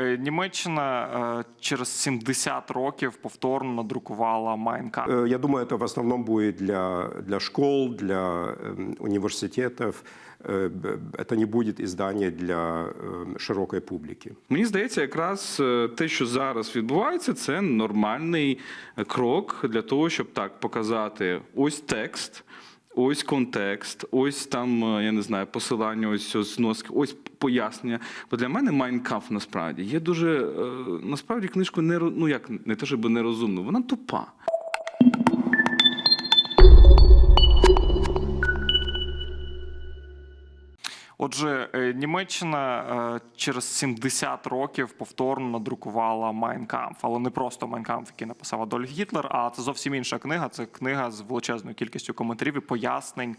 Е, Німеччина е, через 70 років повторно надрукувала Майнкамп. Э, Я думаю, это в основном будет для, для школ, для эм, университетов. Э, б- Это не будет издание для эм, широкой публики. Мені здається, якраз е, те, що зараз відбувається, це нормальний е, крок для того, щоб так показати ось текст. Ось контекст, ось там, е, я не знаю, посилання, ось зноски, ось пояснення. Бо для мене Майнкаф насправді є дуже е, насправді книжку не ну як не те, щоб нерозумно, вона тупа. Отже, е, Німеччина е, через 70 років повторно надрукувала Майнкамф, але не просто Майнкамф, який написав Адольф Гітлер, а це зовсім інша книга. Це книга з величезною кількістю коментарів і пояснень.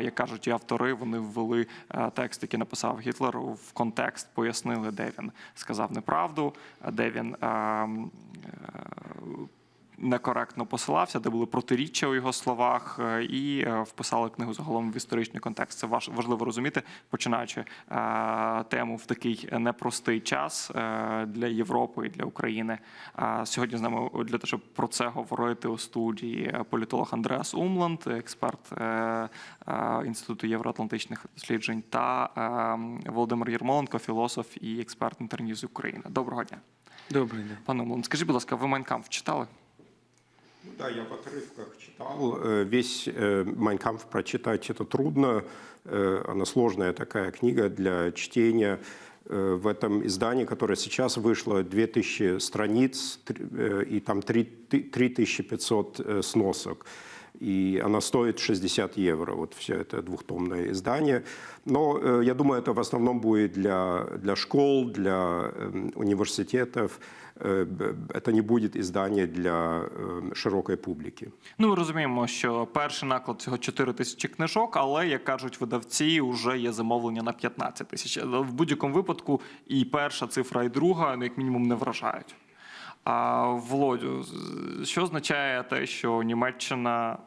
Як кажуть і автори, вони ввели е, текст, який написав Гітлер, в контекст, пояснили, де він сказав неправду, де він. Некоректно посилався, де були протиріччя у його словах, е, і е, вписали книгу загалом в історичний контекст. Це важ- важливо розуміти, починаючи е, тему в такий непростий час для Європи і для України. Сьогодні з нами для того, щоб про це говорити у студії політолог Андреас Умланд, експерт інституту євроатлантичних досліджень, та Володимир Єрмоленко, філософ і експерт інтерньюз України. Доброго дня, Добрий день. пане Умланд. Скажіть, будь ласка, ви Майнкамф читали? Ну Да, я в отрывках читал. Э, Весь Майн Кампф прочитать это трудно. Э, Она сложная такая книга для чтения. Э, В этом издании, которое сейчас вышло, 2000 страниц тр- э, и там 3 ты- 3500 э, сносок. И она стоит 60 евро, вот все это двухтомное издание. Но э, я думаю, это в основном будет для, для школ, для эм, университетов. Э, б- Это не будет издание для э, широкой публики. Ну, ми розуміємо, що перший наклад цього 4 тисячі книжок, але як кажуть видавці, вже є замовлення на 15 тисяч. В будь-якому випадку і перша цифра, і друга, ну як мінімум, не вражають. А Володю, що означає те, що Німеччина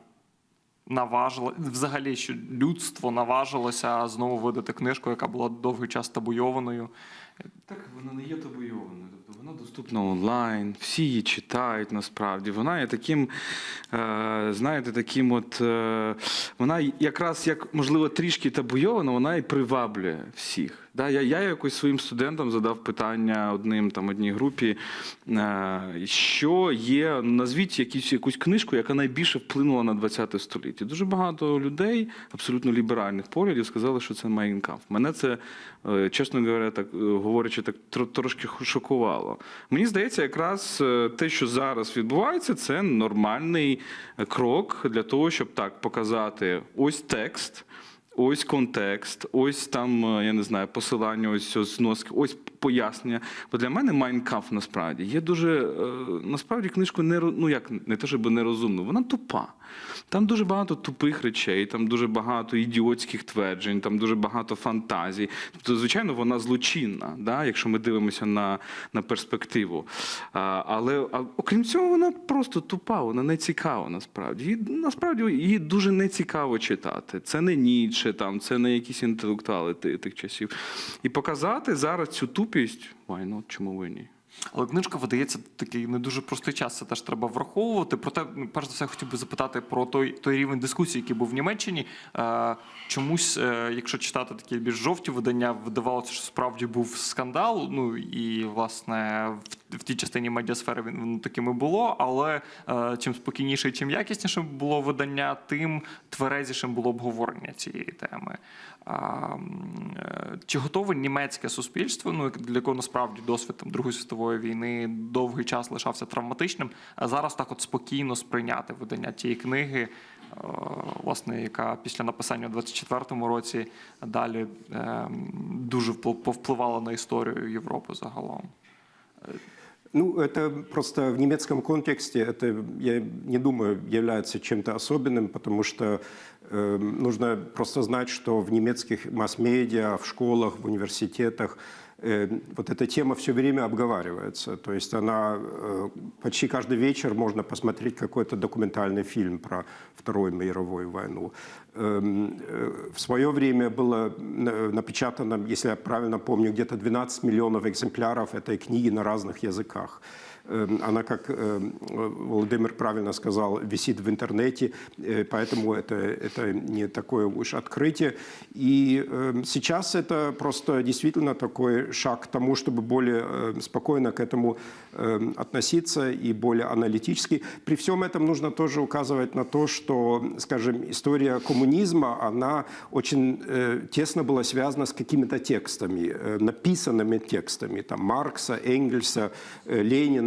наважила взагалі, що людство наважилося знову видати книжку, яка була довгий час табуйованою. Так, вона не є табуйованою. Вона доступна онлайн, всі її читають насправді. Вона є таким, е, знаєте, таким от. Е, вона якраз як, можливо, трішки табуйована, вона і приваблює всіх. Да, я, я якось своїм студентам задав питання одним там одній групі, е, що є, назвіть якісь, якусь книжку, яка найбільше вплинула на 20 століття. Дуже багато людей, абсолютно ліберальних поглядів, сказали, що це Майнкамф. Мене це, чесно говоря, так говорячи, так трошки шокувало. Мені здається, якраз е, те, що зараз відбувається, це нормальний е, крок для того, щоб так показати ось текст. Ось контекст, ось там, е, я не знаю, посилання, ось ось зноски, ось пояснення. Бо для мене Майнкамф насправді є дуже е, насправді книжку не ну як не те, щоб нерозумну, вона тупа. Там дуже багато тупих речей, там дуже багато ідіотських тверджень, там дуже багато фантазій. Тобто, звичайно, вона злочинна, да, якщо ми дивимося на, на перспективу. А, але а, окрім цього, вона просто тупа, вона не цікава насправді. Її, насправді її дуже не цікаво читати. Це не Ніцше, там, це не якісь інтелектуали ти- тих часів. І показати зараз цю тупість, why not, чому ви ні? Але книжка видається такий не дуже простий час. Це теж треба враховувати. Проте, ну, перш за все, хотів би запитати про той, той рівень дискусії, який був в Німеччині. Е, чомусь, е, якщо читати такі більш жовті видання, видавалося, що справді був скандал. Ну і власне в, в тій частині медіасфери він, таким і було. Але е, чим спокійніше і чим якісніше було видання, тим тверезішим було обговорення цієї теми. Е, Чи готове німецьке суспільство, ну для якого насправді досвід там, Другої світової війни довгий час лишався травматичним, а зараз так от спокійно сприйняти видання тієї книги, е, власне, яка після написання у 24-му році далі е, дуже впл- повпливала на історію Європи загалом. Ну, это просто в немецком контексте, это, я не думаю, является чем-то особенным, потому что э, нужно просто знать, что в немецких масс-медиа, в школах, в университетах э, вот эта тема все время обговаривается. То есть она э, почти каждый вечер можно посмотреть какой-то документальный фильм про Вторую мировую войну. Эм, э, В свое время было э, напечатано, если я правильно помню, где-то 12 миллионов экземпляров этой книги на разных языках. Эм, Она, как э, Владимир правильно сказал, висит в интернете, э, поэтому это, это не такое уж открытие. И э, сейчас это просто действительно такой шаг к тому, чтобы более э, спокойно к этому относиться и более аналитически. При всем этом нужно тоже указывать на то, что, скажем, история коммунизма, она очень э, тесно была связана с какими-то текстами, написанными текстами, там Маркса, Энгельса, э,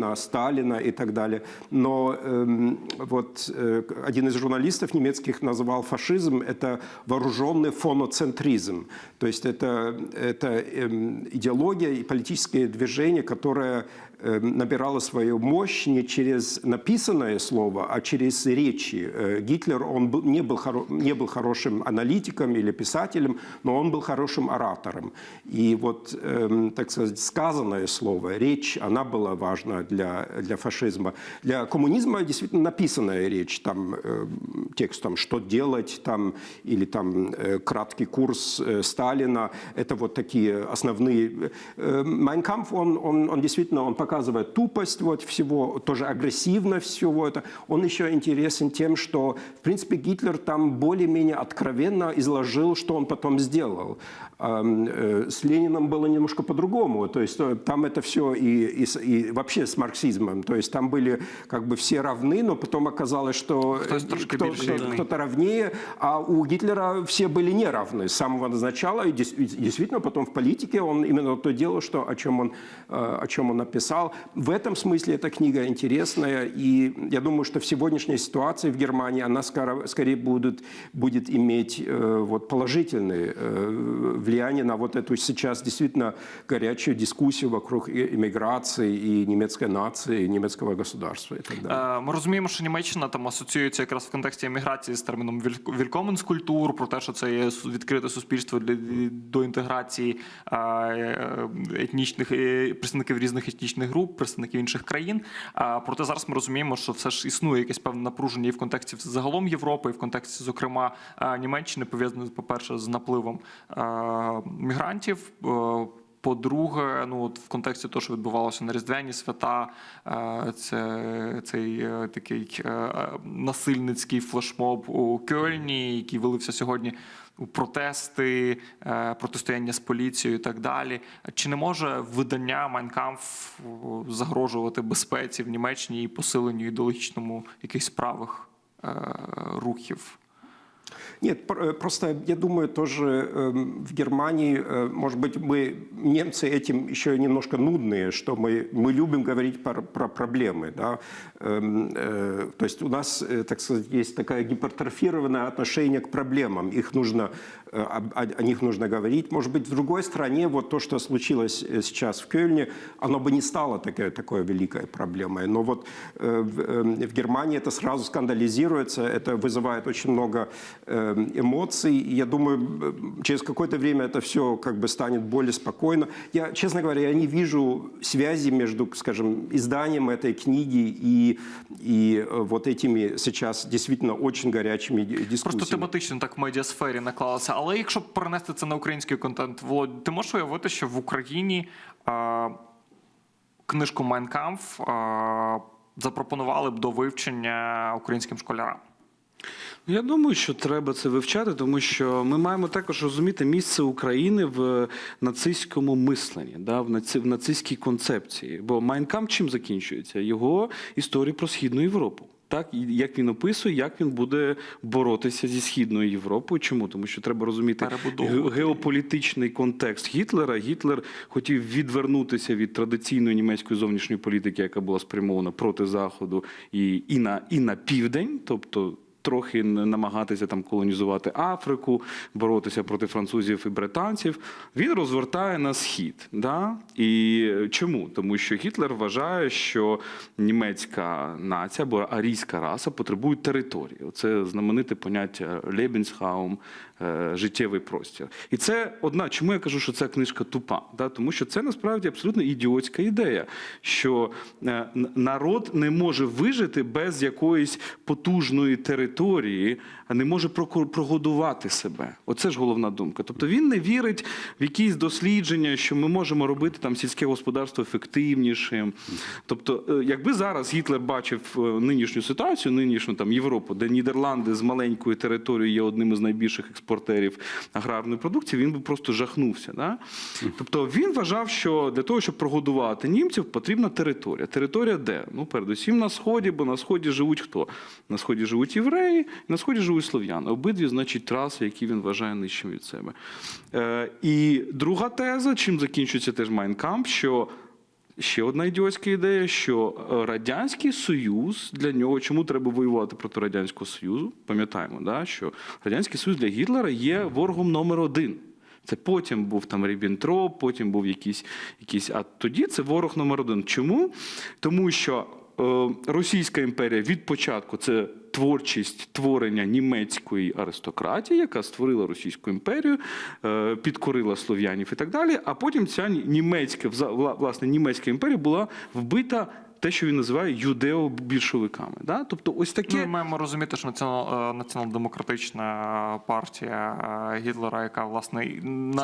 Ленина, Сталина и так далее. Но эм, вот э, один из журналистов немецких назвал фашизм это вооруженный фоноцентризм. То есть это, это эм, идеология и политическое движение, которое э, набирало свою мощь не через написанное слово, а через речи. Э, Гитлер он не, был не был хорошим аналитиком или писателем, но он был хорошим оратором. И вот, эм, так сказать, сказанное слово, речь, она была важна для, для фашизма. Для коммунизма действительно написанная речь, там э, текст, там, что делать, там, или там краткий курс Сталина, это вот такие основные. Майнкамп, он, он, он действительно, он показывает тупость вот всего, тоже агрессивно всего это. Он еще интересен тем, что, в принципе, Гитлер там более-менее откровенно изложил, что он потом сделал. Эм, э, С Лениным было немножко по-другому. То есть э, там это все и, и, и вообще с марксизмом. То есть там были как бы все равны, но потом оказалось, что трошки кто- кто- кто-то равнее, а у Гитлера все были не равны с самого начала. И действительно потом в политике он именно то делал, что, о, чем он, э, о чем он написал. В этом смысле эта книга интересная. И я думаю, что в сегодняшней ситуации в Германии она скоро, скорее будет, будет иметь э, вот, положительное э, влияние на вот эту сейчас действительно горячую дискуссию вокруг и- иммиграции и немецкой нации, и немецкого государства и так далее. Е, Ми розуміємо, що Німеччина там асоціюється якраз в контексті еміграції з терміном вількоменскультур, про те, що це є су- відкрите суспільство для до інтеграції е, е, етнічних е, представників різних етнічних груп, представників інших країн. Е, Проте зараз ми розуміємо, що все ж існує якесь певне напруження і в контексті загалом Європи, і в контексті, зокрема, Німеччини, пов'язане, по-перше, з напливом мігрантів. е, по-друге, ну от в контексті того, що відбувалося на Різдвяні свята, це цей е, такий е, насильницький флешмоб у Кельні, який вилився сьогодні у протести, е, протистояння з поліцією і так далі. Чи не може видання Майнкамф загрожувати безпеці в Німеччині і посиленню ідеологічному якихось правих е, рухів? Нет, пр- э, просто я думаю, тоже эм, в Германии, э, может быть, мы, немцы, этим еще немножко нудные, что мы, мы любим говорить про, про проблемы. Да? Эм, э, то есть у нас, э, так сказать, есть такое гипертрофированное отношение к проблемам. Их нужно, э, об- о, о них нужно говорить. Может быть, в другой стране вот то, что случилось э, сейчас в Кельне, оно бы не стало такой, такой великой проблемой. Но вот э, в, э, в Германии это сразу скандализируется, это вызывает очень много э, эмоций. И я думаю, э, через какое-то время это все как бы станет более спокойно. Я, честно говоря, я не вижу связи между, скажем, изданием этой книги и, и э, вот этими сейчас действительно очень горячими ди- Просто дискуссиями. тематично так в медіасфері наклалося. Але якщо перенести це на український контент, Володь, ти можеш уявити, що в Україні е, книжку Майнкамф е, запропонували б до вивчення українським школярам? Я думаю, що треба це вивчати, тому що ми маємо також розуміти місце України в нацистському мисленні, да, в нацистській концепції. Бо Майнкам чим закінчується? Його історія про Східну Європу. Так, як він описує, як він буде боротися зі Східною Європою. Чому? Тому що треба розуміти геополітичний контекст Гітлера. Гітлер хотів відвернутися від традиційної німецької зовнішньої політики, яка була спрямована проти Заходу і, і, на, і на південь, тобто трохи намагатися там колонізувати Африку, боротися проти французів і британців. Він розвертає на схід. Да? І чому? Тому що Гітлер вважає, що німецька нація або арійська раса потребує території. Це знамените поняття Лебенсхаум, е, життєвий простір. І це одна. Чому я кажу, що ця книжка тупа? Да? Тому що це насправді абсолютно ідіотська ідея, що е, народ не може вижити без якоїсь потужної території, а не може прогодувати себе. Оце ж головна думка. Тобто він не вірить в якісь дослідження, що ми можемо робити там сільське господарство ефективнішим. Тобто, е, якби зараз Гітлер бачив е, нинішню ситуацію, нинішню там Європу, де Нідерланди з маленькою територією є одним із найбільших експортерів аграрної продукції, він би просто жахнувся. Да? Тобто він вважав, що для того, щоб прогодувати німців, потрібна територія. Територія де? Ну, передусім на сході, бо на сході живуть хто? На сході живуть євреї, на сході живуть слов'яни. Обидві, значить, траси, які він вважає нижчим від себе. Е, і друга теза, чим закінчується теж Майнкамп, що Ще одна ідіотська ідея, що е, Радянський Союз для нього чому треба воювати проти Радянського Союзу? Пам'ятаємо, да, що Радянський Союз для Гітлера є ворогом номер один. Це потім був там Рібінтроп, потім був якийсь, якийсь. А тоді це ворог номер один. Чому? Тому що Російська імперія від початку це творчість творення німецької аристократії, яка створила Російську імперію, е, підкорила слов'янів і так далі. А потім ця німецька власне німецька імперія була вбита. Те, що він називає юдео-більшовиками. Да? Тобто, ось таке. Ну, ми маємо розуміти, що націонал, е, націонал-демократична партія е, Гітлера, яка власне на- на-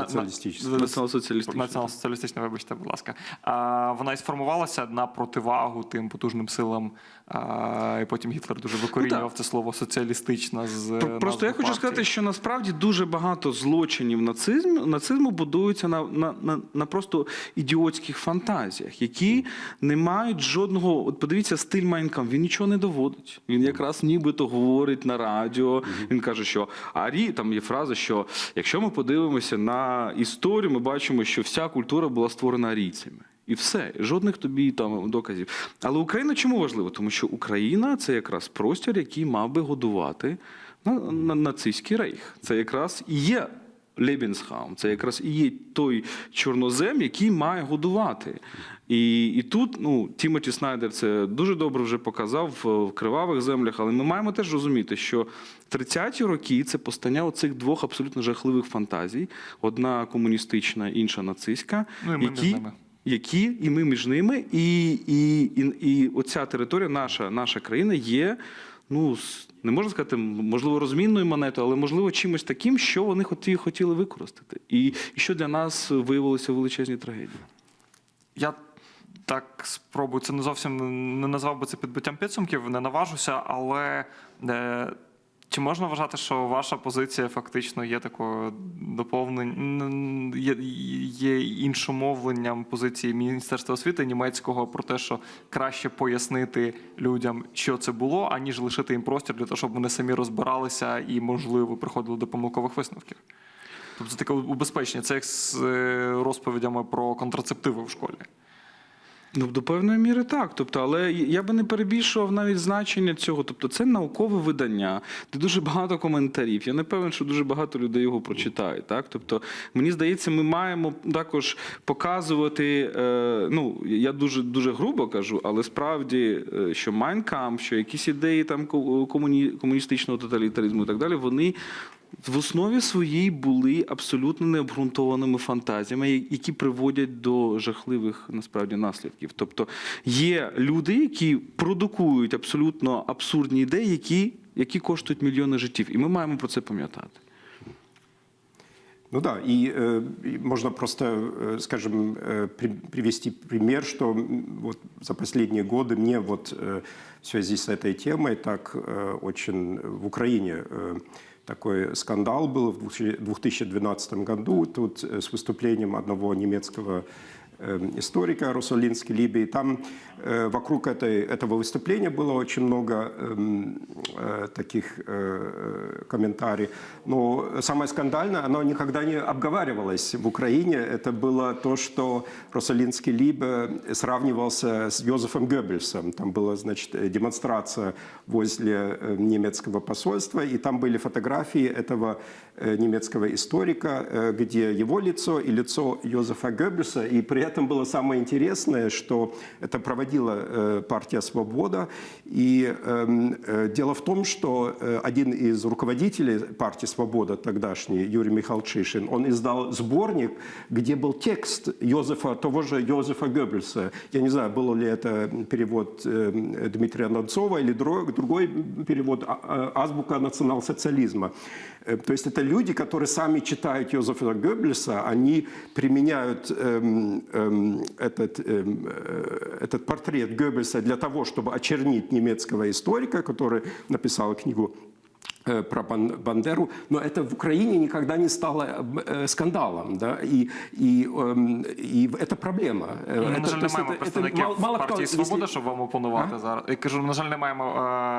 Націонал-соціалістична. Націонал-соціалістична, вибачте, будь ласка. А, вона і сформувалася на противагу тим потужним силам, а, і потім Гітлер дуже викорінював це слово соціалістична з Просто назви я хочу партії. сказати, що насправді дуже багато злочинів нацизму, нацизму будуються на, на, на, на просто ідіотських фантазіях, які не мають жодного. От подивіться, стиль Майнкам, він нічого не доводить. Він якраз нібито говорить на радіо. Він каже, що Арі, там є фраза, що якщо ми подивимося на історію, ми бачимо, що вся культура була створена арійцями. І все, жодних тобі там доказів. Але Україна чому важливо? Тому що Україна це якраз простір, який мав би годувати на, на нацистський рейх. Це якраз і є Лебенсхаум, це якраз і є той чорнозем, який має годувати. І, і тут ну, Тімоті Снайдер це дуже добре вже показав в, в кривавих землях, але ми маємо теж розуміти, що 30-ті роки це постання оцих двох абсолютно жахливих фантазій: одна комуністична, інша нацистська, Ну, і які, які і ми між ними, і, і, і, і оця територія, наша, наша країна є. Ну, не можна сказати, можливо, розмінною монетою, але можливо чимось таким, що вони хоті- хотіли використати, і, і що для нас виявилося величезні трагедії. Я так спробую. Це не зовсім не назвав би це підбиттям підсумків, не наважуся, але е, чи можна вважати, що ваша позиція фактично є такою доповненням, є, є іншомовленням позиції Міністерства освіти німецького про те, що краще пояснити людям, що це було, аніж лишити їм простір для того, щоб вони самі розбиралися і, можливо, приходили до помилкових висновків? Тобто це таке убезпечення, це як з е, розповідями про контрацептиви в школі. Ну, до певної міри так. Тобто, але я би не перебільшував навіть значення цього. Тобто, це наукове видання, де дуже багато коментарів. Я не певен, що дуже багато людей його прочитають. Так? Тобто, мені здається, ми маємо також показувати. Е, ну, я дуже дуже грубо кажу, але справді, е, що Майнкам, що якісь ідеї там ко- комуні, комуністичного тоталітаризму і так далі, вони В основі своїй були абсолютно необґрунтованими фантазіями, я- які приводять до жахливих насправді наслідків. Тобто є люди, які продукують абсолютно абсурдні ідеї, які, які коштують мільйони життів, і ми маємо про це пам'ятати. Ну да, и, э, и можно просто, э, скажем, э, при- привести пример, что м, вот за последние годы мне вот э, в связи с этой темой так э, очень в Украине э, такой скандал был в 2012 году тут э, с выступлением одного немецкого э, историка Русалинский Либе. И там э, вокруг этой, этого выступления было очень много эм, э, таких э, комментариев. Но самое скандальное, оно никогда не обговаривалось в Украине. Это было то, что Русалинский Либе сравнивался с Йозефом Геббельсом. Там была, значит, э, демонстрация возле э, немецкого посольства, и там были фотографии этого э, немецкого историка, э, где его лицо и лицо Йозефа Геббельса. И при этом было самое интересное, что это проводила э, партия «Свобода». И эм, э, дело в том, что э, один из руководителей партии «Свобода» тогдашний, Юрий Михайлович Шишин, он издал сборник, где был текст Йозефа, того же Йозефа Геббельса. Я не знаю, был ли это перевод э, Дмитрия Донцова или друг- другой перевод а- а- «Азбука национал-социализма». То есть это люди, которые сами читают Йозефа Геббельса, они применяют эм, эм, этот, эм, этот портрет Геббельса для того, чтобы очернить немецкого историка, который написал книгу э, про Бан- Бандеру, но это в Украине никогда не стало э, скандалом, да, и, и, эм, и это проблема. Э, Ну, это, на жаль, то не есть маємо это- это представників мало- мало хто, партії если- Свобода, щоб вам опонувати зараз. Я кажу, на жаль, не маємо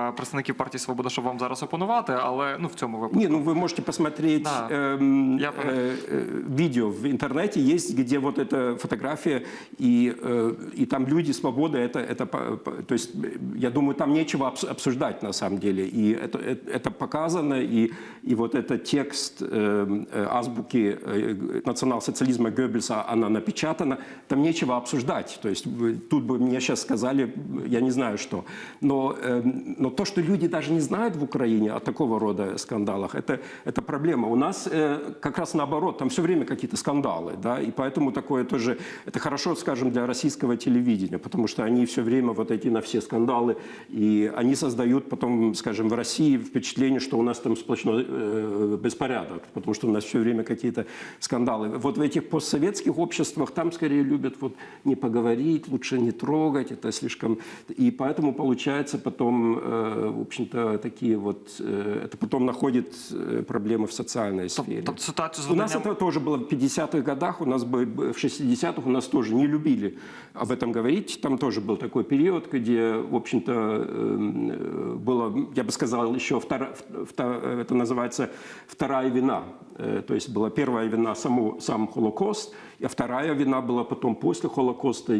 е, представників партії Свобода, щоб вам зараз опонувати, але ну в цьому випадку. Не, ну вы можете посмотреть Да. эм, Я понял. э, э, видео в интернете есть, где вот эта фотография и э, и там люди свободы это это по- по- то есть э, я думаю там нечего обс- обсуждать на самом деле и это это, это показано и и вот этот текст э, э, азбуки э, национал-социализма Геббельса она напечатана там нечего обсуждать. То есть вы- тут бы мне сейчас сказали я не знаю что. Но э, но то что люди даже не знают в Украине о такого рода скандалах это это проблема. У нас э, как раз наоборот там все время какие-то скандалы да и поэтому такое тоже это хорошо скажем для российского телевидения потому что они все время вот эти на все скандалы и они создают потом скажем в России впечатление что у нас там сплошной э, беспорядок потому что у нас все время какие-то скандалы. Вот в этих постсоветских обществах там скорее любят вот не поговорить лучше не трогать это слишком. И поэтому получается потом э, в общем-то такие вот э, это потом находит э, проблемы в социальной сфере. Тобто ситуацію з у нас это тоже было в 50-х годах, у нас бы в 60-х у нас тоже не любили об этом говорить. Там тоже был такой период, где, в общем-то, эм, э, было, я бы сказал, еще втора, вта- это называется вторая вина. Э, То есть была первая вина саму, сам Холокост, а вторая вина была потом после Холокоста,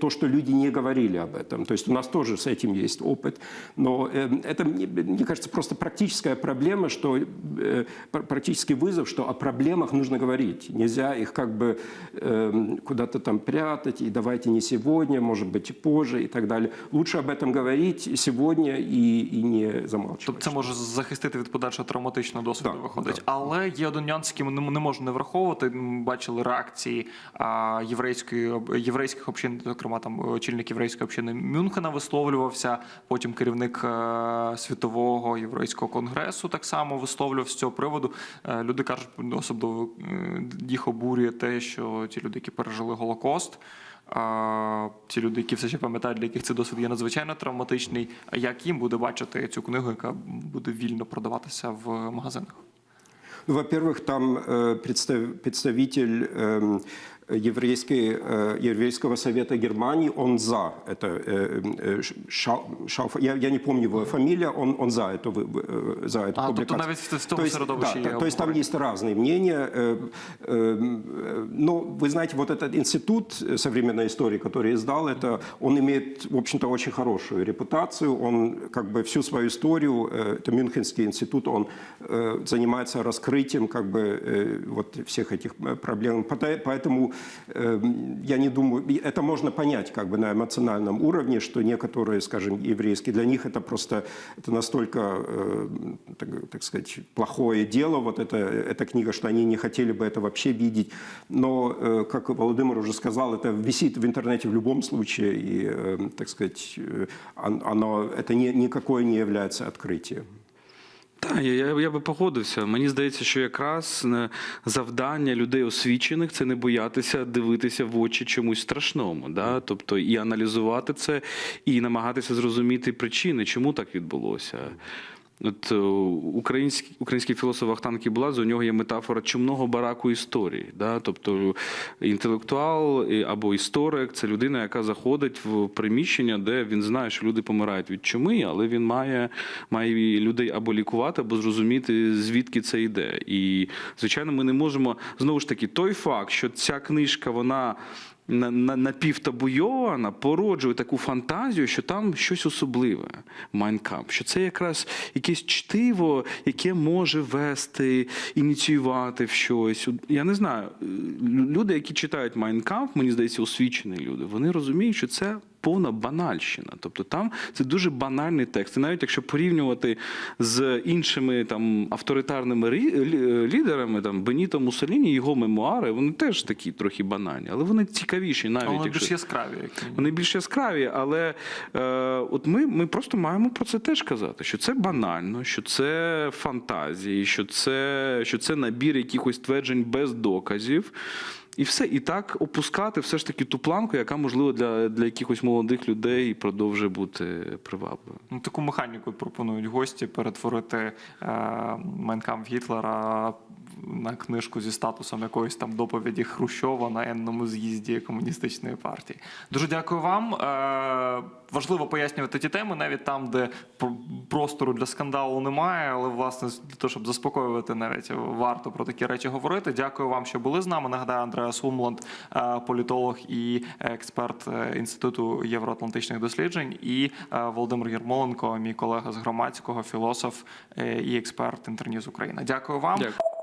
то, что люди не говорили об этом. То есть у нас тоже с этим есть опыт. Но э, это, мне кажется, просто практическая проблема, что э, пр- практический вызов, что о проблемах нужно говорить. Нельзя их как бы э, куда-то там прятать, и давайте не сегодня, может быть, позже и так далее. Лучше об этом говорить сегодня и, и не замалчивать. Тобто може захистити від подальшого травматичного досвіду, Да, виходить. да. Але є один нюанс, який ми не- можна не враховувати. Ми бачили реакції а, єврейської єврейських общин, зокрема там очільник єврейської общини Мюнхена висловлювався. Потім керівник е, світового єврейського конгресу так само висловлював з цього приводу. Е, Люди кажуть, особливо е, їх обурює те, що ті люди, які пережили голокост. А, ті люди, які все ще пам'ятають, для яких цей досвід є надзвичайно травматичний. А як їм буде бачити цю книгу, яка буде вільно продаватися в магазинах? Ну, во-первых, там э, представ- представитель эм, еврейской, э, еврейского совета Германии, он за это. э, э, Шау- Шауф- я, я не помню его фамилия, он, он за эту, вы- вы- э, за эту А, тобто публикацию. навіть в- в тому То есть, середовищі да, є то, то есть там обговорення. есть разные мнения. Э, э, э, Но вы знаете, вот этот институт э, современной истории, который издал это, он имеет, в общем-то, очень хорошую репутацию. Он как бы всю свою историю, э, это Мюнхенский институт, он э, занимается раскрытием как бы э, вот всех этих э, проблем. Пота- Поэтому э, я не думаю, и это можно понять как бы на эмоциональном уровне, что некоторые, скажем, еврейские, для них это просто это настолько, э, так, так сказать, плохое дело, вот это, эта книга, что они не хотели бы это вообще видеть. Но, э, как Володимир уже сказал, это висит в интернете в любом случае, и, э, так сказать, э, он- оно, это не, никакое не является открытием. Так, я, я, би погодився. Мені здається, що якраз е, завдання людей освічених це не боятися дивитися в очі чомусь страшному, да? тобто і аналізувати це, і намагатися зрозуміти причини, чому так відбулося. От е, український, український філософ Ахтан Кібуладзе, у нього є метафора чумного бараку історії. Да? Тобто інтелектуал або історик це людина, яка заходить в приміщення, де він знає, що люди помирають від чуми, але він має, має людей або лікувати, або зрозуміти, звідки це йде. І, звичайно, ми не можемо знову ж таки той факт, що ця книжка вона. На- на- Напівтабуйована породжує таку фантазію, що там щось особливе Майнкамп, що це якраз якесь чтиво, яке може вести, ініціювати в щось. Я не знаю. Люди, які читають Майнкамп, мені здається, освічені люди, вони розуміють, що це повна банальщина. Тобто там це дуже банальний текст. І навіть якщо порівнювати з іншими там авторитарними лідерами, там Беніто Муссоліні, його мемуари, вони теж такі трохи банальні, але вони цікавіші навіть. Але якщо... більш яскраві. Які. Вони більш яскраві, але е, от ми, ми просто маємо про це теж казати, що це банально, що це фантазії, що це, що це набір якихось тверджень без доказів. І все, і так опускати все ж таки ту планку, яка можливо для, для якихось молодих людей продовжує бути привабливою. Ну, таку механіку пропонують гості перетворити е, Майнкам Гітлера на книжку зі статусом якоїсь там доповіді Хрущова на енному з'їзді комуністичної партії. Дуже дякую вам. Е, важливо пояснювати ті теми, навіть там, де пр- простору для скандалу немає, але власне для того, щоб заспокоювати, навіть варто про такі речі говорити. Дякую вам, що були з нами. Нагадаю, Андреас Умланд, е, політолог і експерт е, інституту євроатлантичних досліджень, і Володимир Єрмоленко, мій колега з громадського, філософ і експерт інтерніз Україна. Дякую вам. Дякую.